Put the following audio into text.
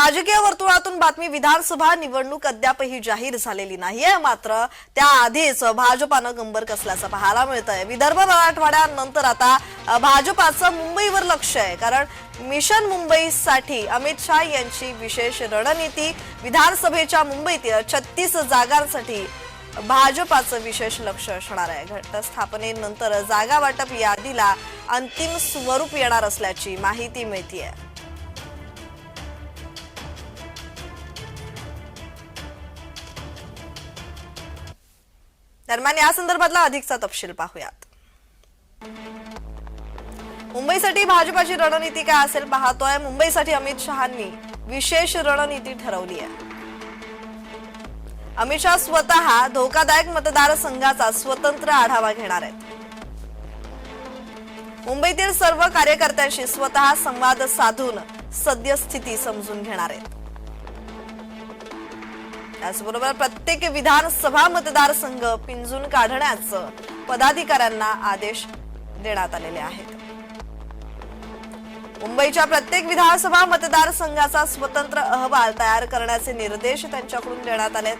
राजकीय वर्तुळातून बातमी विधानसभा निवडणूक अद्यापही जाहीर झालेली नाहीये. मात्र त्याआधीच भाजपानं गंबर कसल्याचं पाहायला मिळतंय. विदर्भ मराठवाड्यानंतर आता भाजपाचं मुंबईवर लक्ष आहे. कारण मिशन मुंबईसाठी अमित शाह यांची विशेष रणनीती विधानसभेच्या मुंबईतील छत्तीस जागांसाठी भाजपाचं विशेष लक्ष असणार आहे. घटस्थापनेनंतर जागा वाटप यादीला अंतिम स्वरूप येणार असल्याची माहिती मिळतीये. दरम्यान या संदर्भातला अधिकचा तपशील पाहूयात. मुंबईसाठी भाजपाची रणनीती काय असेल पाहतोय. मुंबईसाठी अमित शहांनी विशेष रणनीती ठरवली आहे. अमित शहा स्वतः धोकादायक मतदारसंघाचा स्वतंत्र आढावा घेणार आहेत. मुंबईतील सर्व कार्यकर्त्यांशी स्वतः संवाद साधून सद्यस्थिती समजून घेणार आहेत. त्याचबरोबर प्रत्येक विधानसभा मतदारसंघ पिंजून काढण्याचं पदाधिकाऱ्यांना आदेश देण्यात आलेले आहेत. मुंबईच्या प्रत्येक विधानसभा मतदारसंघाचा स्वतंत्र अहवाल तयार करण्याचे निर्देश त्यांच्याकडून देण्यात आले